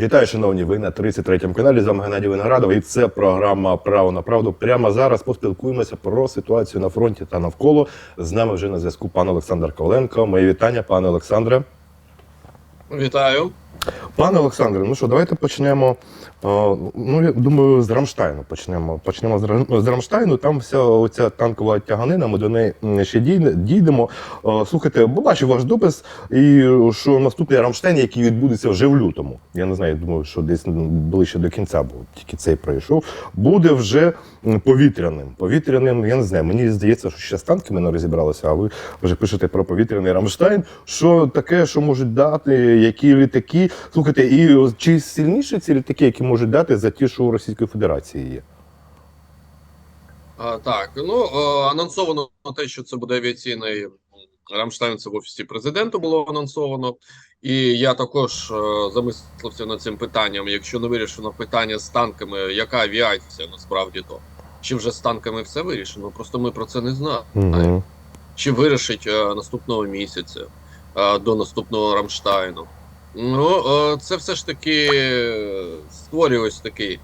Вітаю, шановні, ви на 33-му каналі. З вами Геннадій Виноградов. І це програма Право на правду. Прямо зараз поспілкуємося про ситуацію на фронті та навколо. З нами вже на зв'язку пан Олександр Коваленко. Мої вітання, пане Олександре. Вітаю. Пане Олександре, ну що, давайте почнемо. е, Ну, я думаю, з Рамштайну почнемо. Почнемо з Рамштайну. Там вся оця танкова тяганина. Ми до неї ще дійдемо. Е, Слухайте, бачив ваш допис, і що наступний Рамштайн, який відбудеться вже в лютому. Я не знаю, я думаю, що десь ближче до кінця, бо тільки цей пройшов. Буде вже повітряним. Повітряним, я не знаю. Мені здається, що ще з танками не розібралися, а ви вже пишете про повітряний Рамштайн. Що таке, що можуть дати, які літаки. Слухайте, і чи сильніші ці літаки, які можуть дати за ті, що у Російської Федерації є? А, так, ну е, анонсовано те, що це буде авіаційний Рамштайн. Це в офісі президента було анонсовано. І я також е, замислився над цим питанням. Якщо не вирішено питання з танками, яка авіація насправді то? Чи вже з танками все вирішено? Просто ми про це не знаємо. Угу. Чи вирішить е, наступного місяця е, до наступного Рамштайну? Ну, е, це все ж таки е, створює ось такий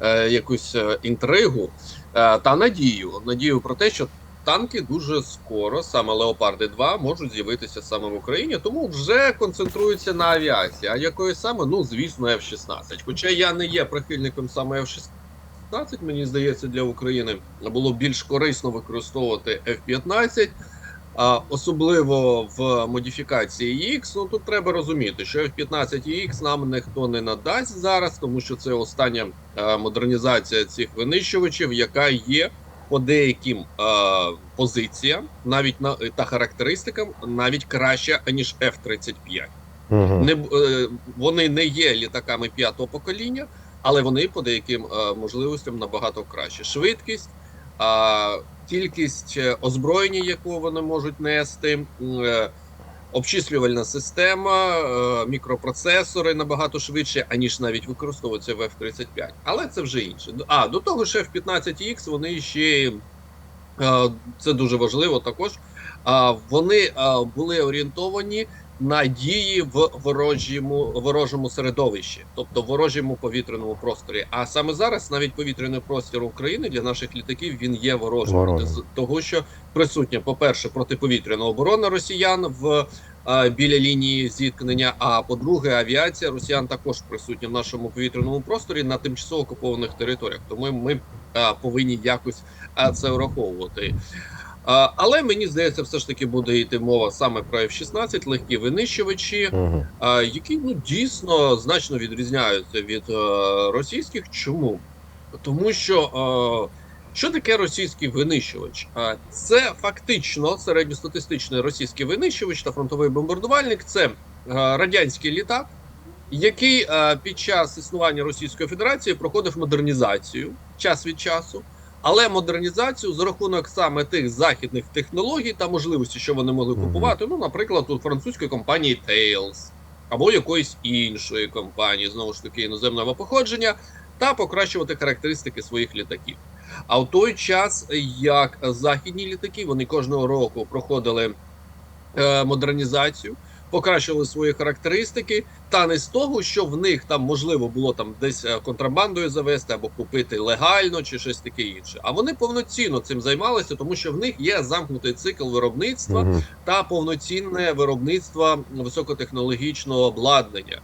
е, якусь інтригу та надію. Надію про те, що танки дуже скоро, саме Леопарди 2, можуть з'явитися саме в Україні, тому вже концентруються на авіації. А якої саме? Ну, звісно, F-16. Хоча я не є прихильником саме F-16. Мені здається, для України було більш корисно використовувати F-15, а особливо в модифікації X. Ну тут треба розуміти, що F-15 і X нам ніхто не надасть зараз, тому що це остання е, модернізація цих винищувачів, яка є по деяким е, позиціям, навіть на та характеристикам, навіть краща аніж F-35. Угу. Не е, вони не є літаками п'ятого покоління, але вони по деяким е, можливостям набагато краще. Швидкість, кількість е, озброєння, яку вони можуть нести, е, обчислювальна система, е, мікропроцесори набагато швидше, аніж навіть використовуються в F-35. Але це вже інше. А до того ж, F-15X вони ще це дуже важливо також. Вони були орієнтовані на дії в ворожому ворожому середовищі, тобто в ворожому повітряному просторі. А саме зараз навіть повітряний простір України для наших літаків він є ворожим Ворожим. з того, що присутня, по-перше, протиповітряна оборона росіян в біля лінії зіткнення. А по-друге, авіація росіян також присутня в нашому повітряному просторі на тимчасово окупованих територіях. Тому ми е, повинні якось е, це враховувати. Але мені здається, все ж таки буде йти мова саме про F-16, легкі винищувачі, Угу. які ну дійсно значно відрізняються від е, російських. Чому? Тому що е, що таке російський винищувач? А, Це фактично середньостатистичний російський винищувач та фронтовий бомбардувальник. Це е, радянський літак, який під час існування Російської Федерації проходив модернізацію час від часу. Але модернізацію за рахунок саме тих західних технологій та можливості, що вони могли купувати, ну, наприклад, у французької компанії Tails або якоїсь іншої компанії, знову ж таки, іноземного походження, та покращувати характеристики своїх літаків. А в той час, як західні літаки, вони кожного року проходили е, модернізацію, покращували свої характеристики, та не з того, що в них там можливо було там десь е, контрабандою завести або купити легально чи щось таке інше. А вони повноцінно цим займалися, тому що в них є замкнутий цикл виробництва Угу. та повноцінне виробництво високотехнологічного обладнання.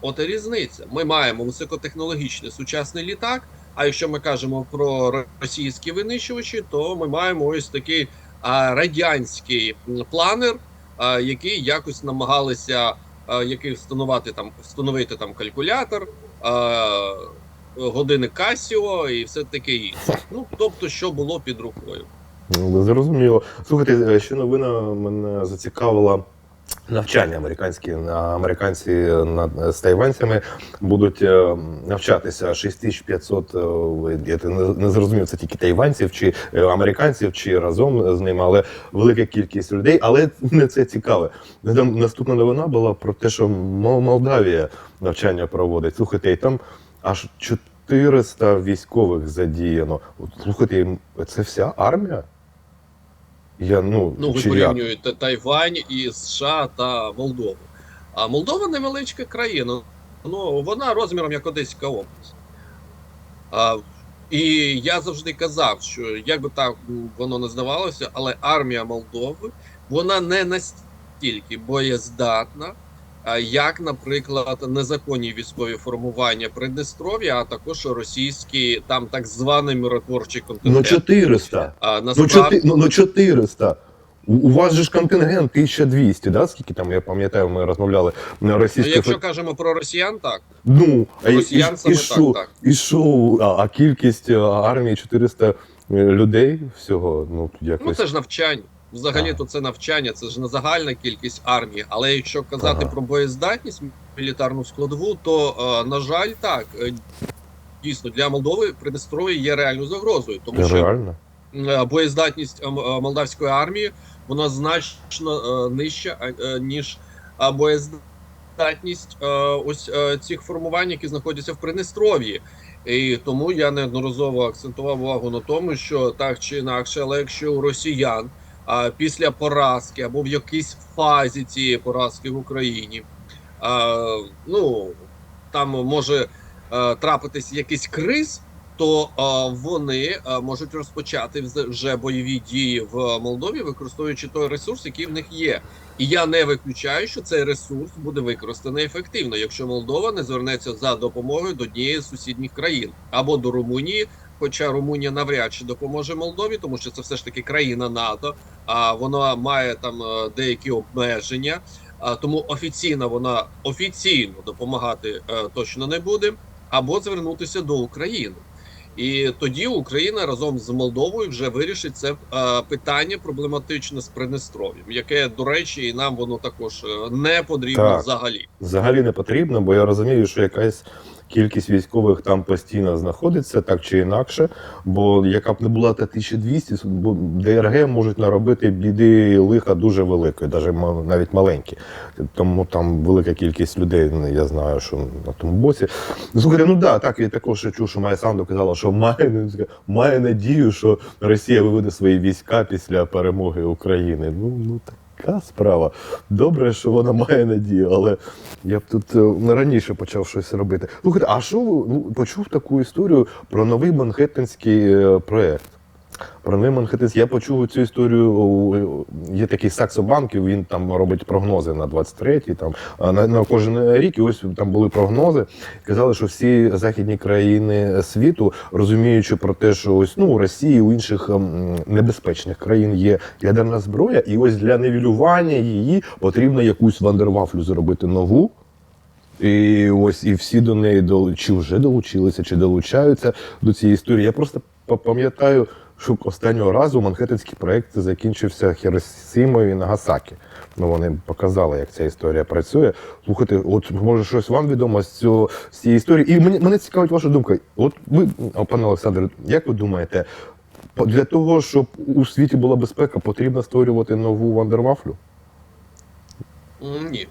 От і різниця. Ми маємо високотехнологічний сучасний літак. А якщо ми кажемо про російські винищувачі, то ми маємо ось такий радянський планер, а, який якось намагалися які який встановити там встановити там калькулятор, години Касіо і все таке інше. Ну тобто, що було під рукою. Ну, Зрозуміло. Слухайте, е, ще новина мене зацікавила. Навчання американські американці над з тайванцями будуть е, навчатися 6500, е, Я не, зрозумів, це тільки тайванців чи е, американців, чи разом з ними, але велика кількість людей. Але не це цікаве. Там наступна новина була про те, що Мол- Молдавія навчання проводить. Слухайте, і там аж 400 військових задіяно. Слухайте, це вся армія? Я ну, Ну, ви чи як? порівнюєте Тайвань і США та Молдову. А Молдова невеличка країна. ну вона розміром як Одеська область. А, і я завжди казав, що як би так воно не здавалося, але армія Молдови вона не настільки боєздатна, як, наприклад, незаконні військові формування Приднестров'я, а також російські там так званий миротворчий Ну контингент. 400. А, Ну, насправді, ну, ну 400. У, вас же ж контингент 1200, да? Скільки там, я пам'ятаю, ми розмовляли на ну, якщо кажемо про росіян, так Ну, і, росіян і, саме так, так. І що? А, а кількість армії 400 людей всього, ну, Ну це ж навчання. Взагалі, то це навчання, це ж не загальна кількість армії. Але якщо казати Ага. про боєздатність мілітарну складову, то е, на жаль, так е, дійсно для Молдови Придністров'я є реальною загрозою, тому що Реально? е, боєздатність е, м- е, молдавської армії вона значно е, нижча е, ніж боєздатність е, ось е, цих формувань, які знаходяться в Придністров'ї. І тому я неодноразово акцентував увагу на тому, що так чи інакше, але якщо у росіян після поразки або в якійсь фазі цієї поразки в Україні, ну там може а, трапитись якийсь криз, то вони можуть розпочати вже бойові дії в Молдові, використовуючи той ресурс, який в них є. І я не виключаю, що цей ресурс буде використаний ефективно, якщо Молдова не звернеться за допомогою до однієї з сусідніх країн або до Румунії. Хоча Румунія навряд чи допоможе Молдові, тому що це все ж таки країна НАТО, а вона має там е, деякі обмеження. Тому офіційно вона офіційно допомагати е, точно не буде, або звернутися до України. І тоді Україна разом з Молдовою вже вирішить це е, питання проблематичне з Придністров'ям, яке, до речі, і нам воно також не потрібно Так. взагалі. Взагалі не потрібно, бо я розумію, що якась кількість військових там постійно знаходиться, так чи інакше. Бо яка б не була та 1200, бо ДРГ можуть наробити біди лиха дуже великої, навіть ма- навіть маленькі. Тому там велика кількість людей, ну, я знаю, що на тому боці. Слухайте, ну да, так, я також чув, що Майя Санду казала, що має, має надію, що Росія виведе свої війська після перемоги України. Ну, ну така справа. Добре, що вона має надію, але я б тут е, раніше почав щось робити. Слухайте, а що ви ну, почув таку історію про новий манхеттенський е, проект? Про новий Манхеттенський. Я почув цю історію. Є такий Саксо Банк, він там робить прогнози на 23-й, там на, на кожен рік. І ось там були прогнози. Казали, що всі західні країни світу, розуміючи про те, що ось ну у Росії у інших ем, небезпечних країн є ядерна зброя, і ось для невілювання її потрібно якусь вандервафлю зробити нову. І ось і всі до неї дол... чи вже долучилися, чи долучаються до цієї історії. Я просто па- пам'ятаю, що останнього разу Манхеттенський проект закінчився Хіросімою і Нагасакі. Ну вони показали, як ця історія працює. Слухайте, от може щось вам відомо з цього з цієї історії. І мені мене цікавить ваша думка. От ви, пане Олександре, як ви думаєте, для того, щоб у світі була безпека, потрібно створювати нову вандервафлю? Ні,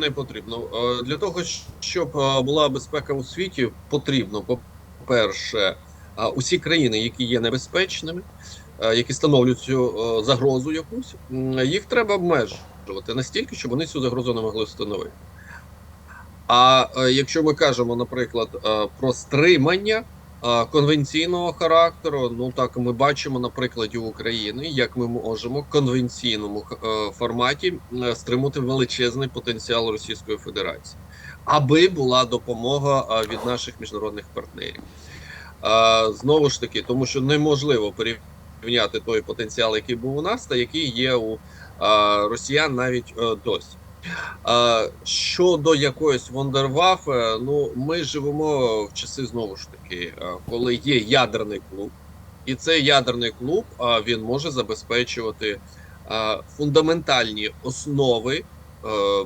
не потрібно. Е, Для того, щоб е, була безпека у світі, потрібно, по-перше, е, усі країни, які є небезпечними, е, які становлять цю е, загрозу якусь, їх треба обмежувати настільки, щоб вони цю загрозу не могли встановити. А е, якщо ми кажемо, наприклад, про стримання конвенційного характеру, ну так ми бачимо на прикладі України, як ми можемо в конвенційному форматі стримати величезний потенціал Російської Федерації, аби була допомога від наших міжнародних партнерів. Знову ж таки, тому що неможливо порівняти той потенціал, який був у нас, та який є у росіян навіть е, досі. Щодо якоїсь Вондервафе, ну ми живемо в часи знову ж таки, е, коли є ядерний клуб, і цей ядерний клуб він може забезпечувати фундаментальні основи е,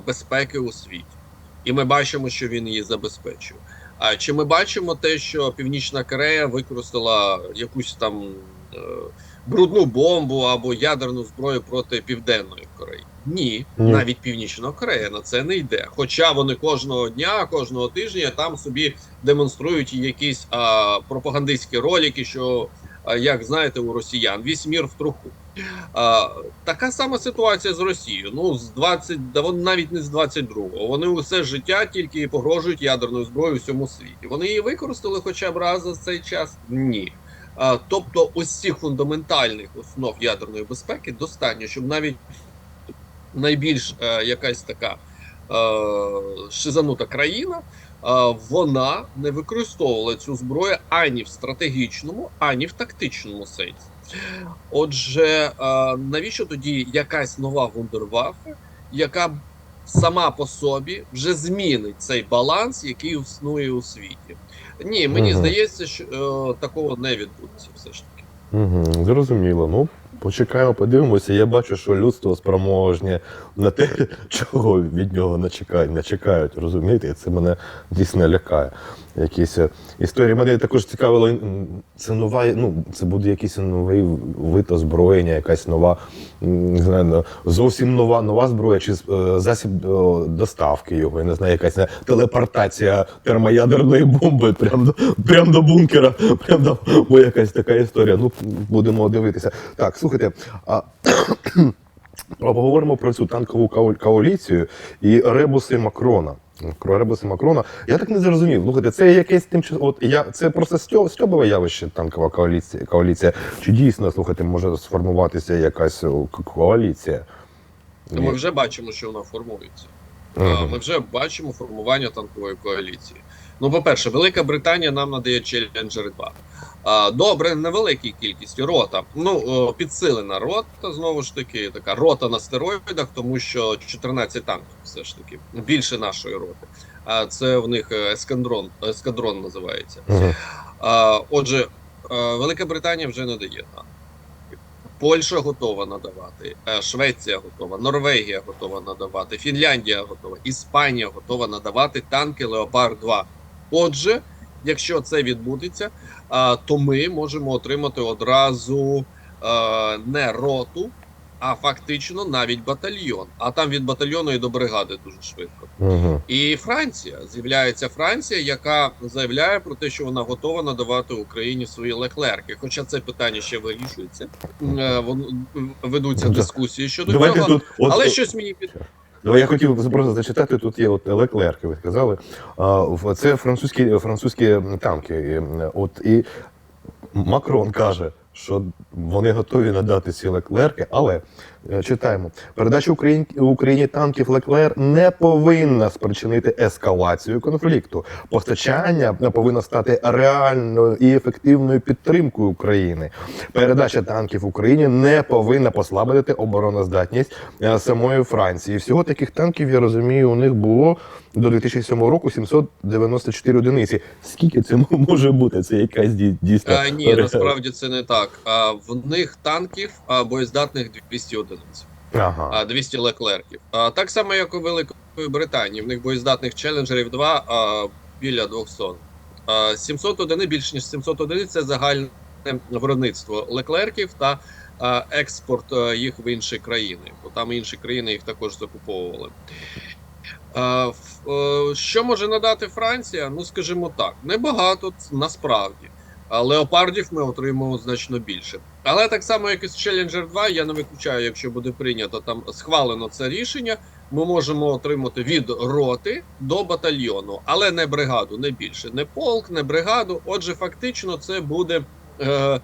безпеки у світі. І ми бачимо, що він її забезпечує. А чи ми бачимо те, що Північна Корея використала якусь там е, брудну бомбу або ядерну зброю проти Південної Кореї? Ні, Ні. навіть Північна Корея на це не йде. Хоча вони кожного дня, кожного тижня там собі демонструють якісь а, пропагандистські ролики, що а, як знаєте, у росіян весь мір в труху. А, така сама ситуація з Росією. Ну, з 20, да вон навіть не з 22-го. Вони усе життя тільки погрожують ядерною зброєю всьому світі. Вони її використали хоча б раз за цей час? Ні. А, тобто, ось цих фундаментальних основ ядерної безпеки достатньо, щоб навіть найбільш е, якась така е, шизанута країна. е, Вона не використовувала цю зброю ані в стратегічному, ані в тактичному сенсі. Отже, навіщо тоді якась нова вундерваффе, яка сама по собі вже змінить цей баланс, який існує у світі? Ні, мені Мгм. здається, що е, такого не відбудеться все ж таки. Угу, зрозуміло. Ну, почекаємо, подивимося. Я бачу, що людство спроможне на те, чого від нього не чекають, не чекають, розумієте? Це мене дійсно лякає. Якісь е, історії. Мене також цікавило, це нова, ну, це буде якийсь новий вид озброєння, якась нова, не знаю, ну, зовсім нова, нова зброя, чи е, засіб доставки його, я не знаю, якась телепортація термоядерної бомби прямо до, прям до бункера, прям до бо якась така історія. Ну, будемо дивитися. Так, слухайте, а поговоримо про цю танкову коал- коаліцію і ребуси Макрона. Про ребуси Макрона. Я так не зрозумів. Слухайте, це якесь тимчасово. От я це просто стьо- стьобове явище танкова коаліція, коаліція. Чи дійсно слухайте, може сформуватися якась коаліція? То ми вже бачимо, що вона формується. А, Ми вже бачимо формування танкової коаліції. Ну, по-перше, Велика Британія нам надає Challenger 2. Добре, невеликій кількості рота. Ну, підсилена рота, знову ж таки, така рота на стероїдах, тому що 14 танків все ж таки більше нашої роти. А це в них е, ескадрон, ескадрон називається. А, Отже, е, Велика Британія вже не дає. Польща готова надавати, е, Швеція готова, Норвегія готова надавати, Фінляндія готова, Іспанія готова надавати танки Леопард 2. Отже, якщо це відбудеться, то ми можемо отримати одразу е, не роту, а фактично навіть батальйон. А там від батальйону і до бригади дуже швидко. Мгм. І Франція з'являється Франція, яка заявляє про те, що вона готова надавати Україні свої леклерки. Хоча це питання ще вирішується. Е, Ведуться дискусії щодо Давайте цього. Але щось мені під Давай я хотів просто зачитати. Тут є от Леклерки, ви сказали. Це французькі, французькі танки. От і Макрон каже, що вони готові надати ці леклерки, але е, читаємо: передача Україні, Україні танків Леклер не повинна спричинити ескалацію конфлікту. Постачання повинно стати реальною і ефективною підтримкою України. Передача танків Україні не повинна послабити обороноздатність е, самої Франції. Всього таких танків, я розумію, у них було до 2007 року 794 одиниці. Скільки це може бути? Це якась дій- дійсно. а, ні, насправді це не так. А в них танків а, боєздатних 200 одиниць. Ага. а 200 леклерків. А так само, як у Великої Британії, в них боєздатних челенджерів 2 а, біля 200. А, 700 одиниць, більше ніж 700 одиниць це загальне виробництво леклерків та а, експорт їх в інші країни, бо там інші країни їх також закуповували. Ф- е, що може надати Франція? Ну, скажімо так, небагато насправді. Леопардів ми отримуємо значно більше. Але так само, як і з Challenger 2, я не виключаю, якщо буде прийнято там схвалено це рішення, ми можемо отримати від роти до батальйону, але не бригаду, не більше, не полк, не бригаду. Отже, фактично, це буде е, е,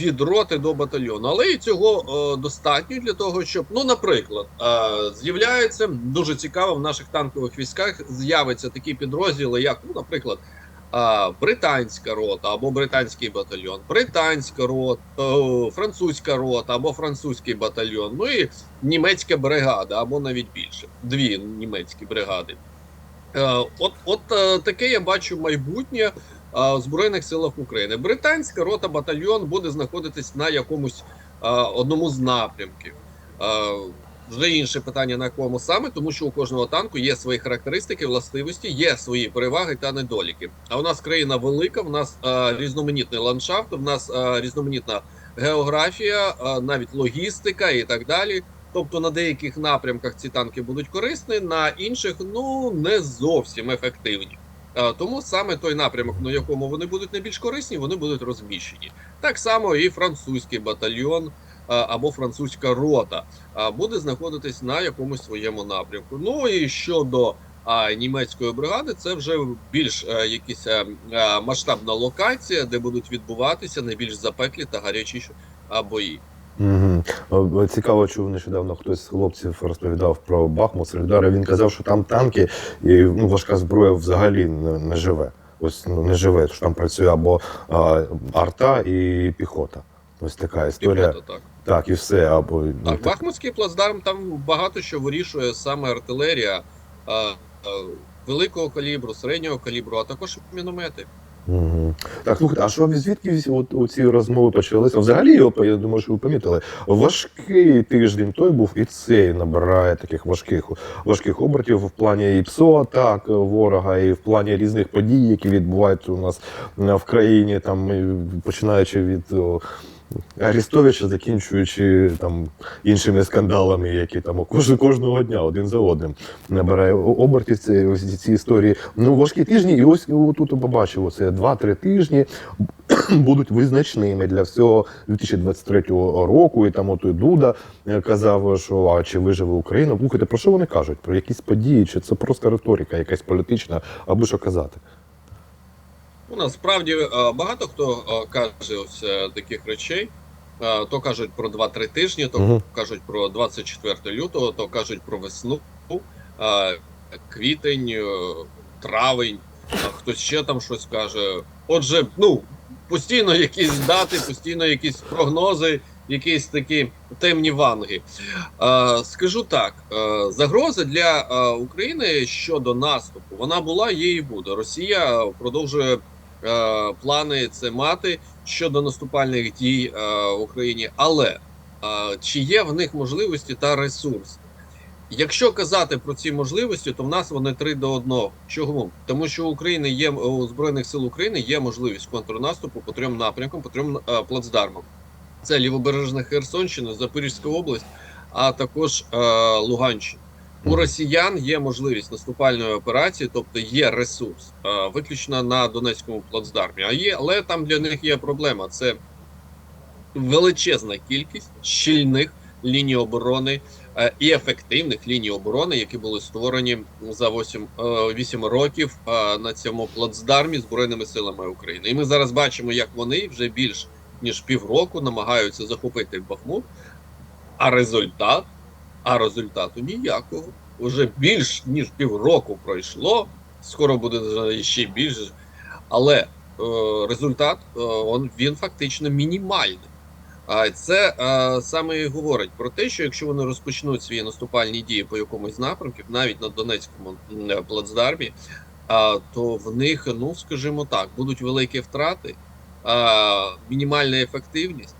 від роти до батальйону. Але і цього е, достатньо для того, щоб, ну, наприклад, е, з'являється дуже цікаво в наших танкових військах. З'явиться такі підрозділи, як, ну, наприклад. британська рота або британський батальйон, британська рота, французька рота або французький батальйон, ну і німецька бригада, або навіть більше. Дві німецькі бригади. Е, От, от е, таке я бачу майбутнє е, в Збройних силах України. Британська рота батальйон буде знаходитись на якомусь одному з напрямків. Вже інше питання на якому саме, тому що у кожного танку є свої характеристики, властивості, є свої переваги та недоліки. А у нас країна велика, в нас е, різноманітний ландшафт, в нас е, різноманітна географія, е, навіть логістика і так далі. Тобто на деяких напрямках ці танки будуть корисні, на інших ну не зовсім ефективні. Е, Тому саме той напрямок, на якому вони будуть найбільш корисні, вони будуть розміщені. Так само і французький батальйон або французька рота буде знаходитись на якомусь своєму напрямку. Ну і щодо німецької бригади, це вже більш е, якісь е, е, масштабна локація, де будуть відбуватися найбільш запеклі та гарячі бої. Угу. Цікаво, чув нещодавно хтось з хлопців розповідав про Бахмут, Солідар. Він казав, що там танки і ну, важка зброя взагалі не, не живе. Ось ну, не живе, що там працює або а, арта і піхота. Ось така історія. Піхота, так. Так, і все. Або ну, Так, Бахмутський плацдарм там багато що вирішує саме артилерія а, а, великого калібру, середнього калібру, а також міномети. Угу. Так, слухайте, а що звідки от, у ці розмови почалися? Взагалі, я думаю, що ви помітили. Важкий тиждень той був, і цей набирає таких важких важких обертів в плані і псо так ворога, і в плані різних подій, які відбуваються у нас в країні, там починаючи від. О, Арестовича, закінчуючи там іншими скандалами, які там кож, кожного дня один за одним набирає обертів ці, ці історії. Ну, важкі тижні, і ось тут побачив, це 2-3 тижні будуть визначними для всього 2023 року. І там от і Дуда е, казав, що а чи виживе Україна. Слухайте, про що вони кажуть? Про якісь події, чи це просто риторика, якась політична, або що казати? Ну, насправді е, багато хто е, каже ось е, таких речей. То кажуть про 2-3 тижні, то Мгм. кажуть про 24 лютого, то кажуть про весну, квітень, травень, хтось ще там щось каже. Отже, ну постійно якісь дати, постійно якісь прогнози, якісь такі темні ванги. Скажу так: загроза для України щодо наступу вона була, є і буде. Росія продовжує плани це мати щодо наступальних дій е, в Україні, але е, чи є в них можливості та ресурс? Якщо казати про ці можливості, то в нас вони три до одного. Чому? Тому що у України є у збройних сил України є можливість контрнаступу по трьом напрямкам, по трьом е, плацдармам. Це лівобережна Херсонщина, Запорізька область, а також е, Луганщина. У росіян є можливість наступальної операції, тобто є ресурс, е, виключно на Донецькому плацдармі. А є, але там для них є проблема: це величезна кількість щільних ліній оборони е, і ефективних ліній оборони, які були створені за 8, е, 8 років е, на цьому плацдармі збройними силами України. І ми зараз бачимо, як вони вже більш ніж півроку намагаються захопити Бахмут, а результат а результату ніякого. Уже більш ніж півроку пройшло, скоро буде е, ще більше, але е, результат е, он, він фактично мінімальний. А це е, саме і говорить про те, що якщо вони розпочнуть свої наступальні дії по якомусь з напрямків, навіть на Донецькому е, плацдармі, а, то в них, ну скажімо так, будуть великі втрати, а, мінімальна ефективність.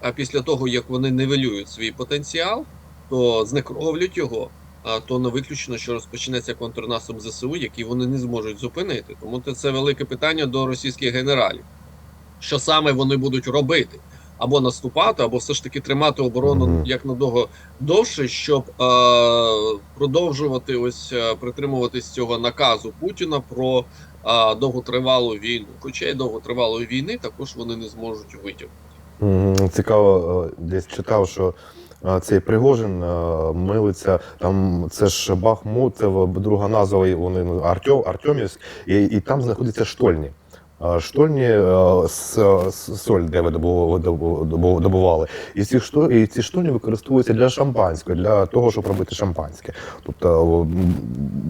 А після того, як вони нивелюють свій потенціал, то знекровлять його, а то не виключно, що розпочнеться контрнаступ ЗСУ, який вони не зможуть зупинити. Тому це- велике питання до російських генералів. Що саме вони будуть робити? Або наступати, або все ж таки тримати оборону як надовго довше, щоб е, продовжувати ось е, притримуватись цього наказу Путіна про е, довготривалу війну. Хоча й довготривалої війни також вони не зможуть витягнути. Цікаво, е, десь читав, що цей Пригожин милиться, там це ж Бахмут, друга назва, вони ну, Артем, Артемівськ, і, і там знаходяться штольні. Е, Штольні е, с- соль, де видобу- добували. І ці, што, і ці штольні використовуються для шампанського, для того, щоб робити шампанське. Тобто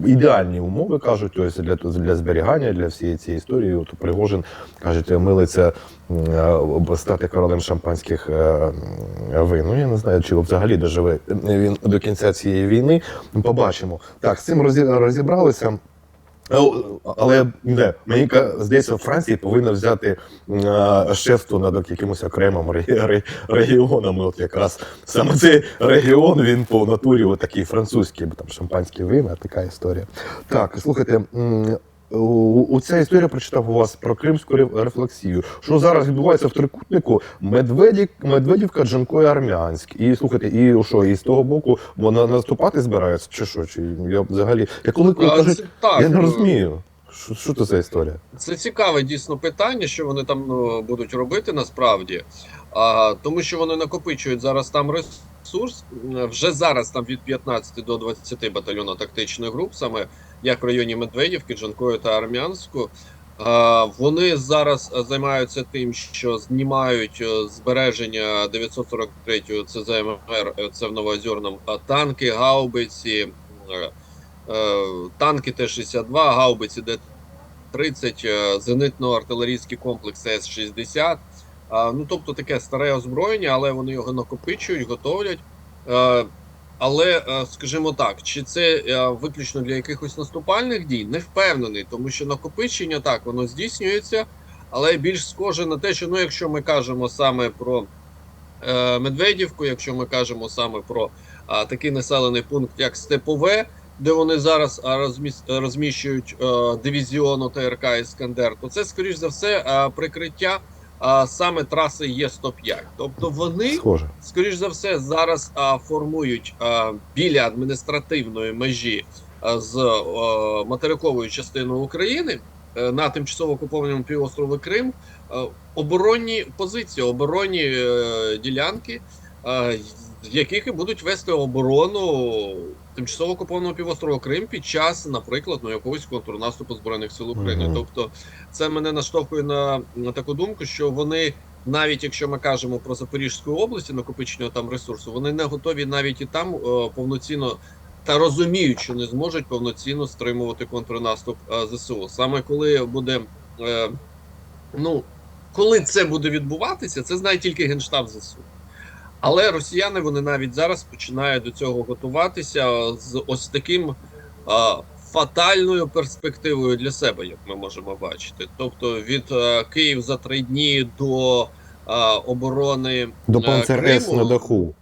ідеальні умови кажуть, ось для, для зберігання, для всієї цієї історії. От Пригожин кажуть, милиться е, стати королем шампанських е, вин. Ну я не знаю, чи взагалі доживе він до кінця цієї війни. Побачимо. Так, з цим розі- розібралися. Е, Але не, мені ка- здається, Франції повинна взяти е, шефство над якимось окремим ре- ре- регіоном. От якраз саме цей регіон він по натурі такий французький, бо там шампанські вина, така історія. Так, слухайте. У, ця історія прочитав у вас про кримську ре- рефлексію. Що зараз відбувається в трикутнику Медведік, Медведівка, Джанко і Армянськ. І слухайте, і що, і з того боку вона наступати збирається, чи що? Чи я взагалі. Я коли, коли кажуть, я не е, розумію. Що, що це за історія? Це цікаве дійсно питання, що вони там ну, будуть робити насправді. А, тому що вони накопичують зараз там ресурс. Вже зараз там від 15 до 20 батальйонно-тактичних груп, саме як в районі Медведівки, Джанкою та Армянську. Вони зараз е, займаються тим, що знімають е, збереження 943-ї ЦЗМР, е, це в Новоозерному, танки, гаубиці, е, е, танки Т-62, гаубиці Д-30, е, зенитно-артилерійський комплекс С-60. Ну, тобто таке старе озброєння, але вони його накопичують, готовлять. Е, Але, е, скажімо так, чи це е, виключно для якихось наступальних дій? Не впевнений, тому що накопичення так воно здійснюється, але більш схоже на те, що ну, якщо ми кажемо саме про е, Медведівку, якщо ми кажемо саме про а, такий населений пункт, як Степове, де вони зараз а, розміс- розміщують е, дивізіон ОТРК Іскандер, то це, скоріш за все, е, прикриття а, саме траси Є105. Тобто вони Схоже. скоріш за все, зараз а, формують а, біля адміністративної межі а, з а, материковою частиною України е, на тимчасово окупованому півострові Крим а, оборонні позиції, оборонні е, ділянки, а, з яких і будуть вести оборону тимчасово окупованого півострова Крим під час, наприклад, ну якогось контрнаступу збройних сил України. Мгм. Тобто, це мене наштовхує на, на таку думку, що вони навіть якщо ми кажемо про Запорізьку область накопичення там ресурсу, вони не готові навіть і там е, повноцінно та розуміють, що не зможуть повноцінно стримувати контрнаступ е, ЗСУ. Саме коли буде е, ну коли це буде відбуватися, це знає тільки генштаб ЗСУ. Але росіяни вони навіть зараз починають до цього готуватися з ось таким а, фатальною перспективою для себе, як ми можемо бачити. Тобто від е, Київ за три дні до а, оборони До е, Панцер С на даху.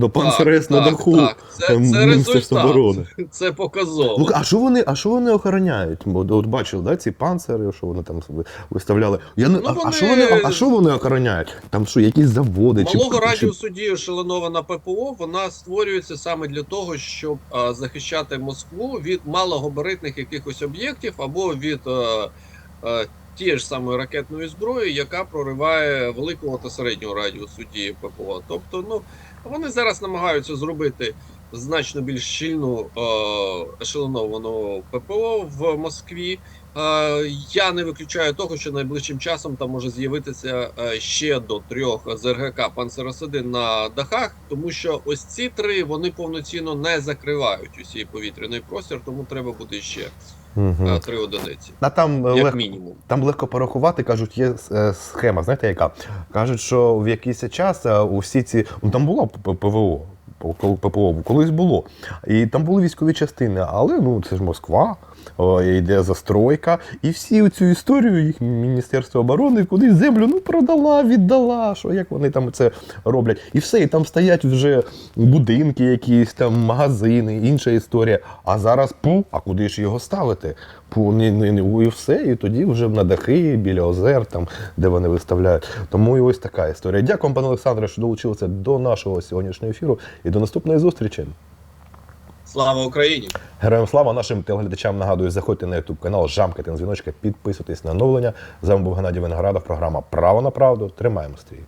До Так, Панцер С на даху. Так, це, це Міністерство оборони. Це показово. Ну, а що вони, а що вони охороняють? Бо от бачили, да, ці панцири, що вони там собі виставляли. Я не, Ну, а, а що вони, а, що вони охороняють? Там що, якісь заводи Малого чи, чи радіусу дії шаленована ППО вона створюється саме для того, щоб а, захищати Москву від малогабаритних якихось об'єктів або від а, а, тієї ж самої ракетної зброї, яка прориває великого та середнього радіусу дії ППО. Тобто, ну вони зараз намагаються зробити значно більш щільну е, ешелоновану ППО в Москві. Е, Я не виключаю того, що найближчим часом там може з'явитися е, ще до трьох ЗРГК Панцеросиди на дахах, тому що ось ці три вони повноцінно не закривають усій повітряний простір, тому треба буде ще Е, три одиниці, А там, е, як лег- мінімум. там легко порахувати, кажуть, є е, схема. Знаєте, яка? Кажуть, що в якийсь час е, усі ці. Ну там було ПВО. ППО колись було. І там були військові частини, але ну це ж Москва, йде застройка. І всі цю історію їх Міністерство оборони кудись землю ну продала, віддала. Що як вони там це роблять? І все, і там стоять вже будинки, якісь там магазини, інша історія. А зараз пу, а куди ж його ставити? Пу, не, не, не, і все, і тоді вже на дахи, біля озер, там, де вони виставляють. Тому і ось така історія. Дякую, пане Олександре, що долучилися до нашого сьогоднішнього ефіру і до наступної зустрічі. Слава Україні! Героям слава нашим телеглядачам нагадую, заходьте на YouTube канал, жамкайте на дзвіночка, підписуйтесь на оновлення. З вами був Геннадій Виноградов, програма Право на правду. Тримаємо стрій.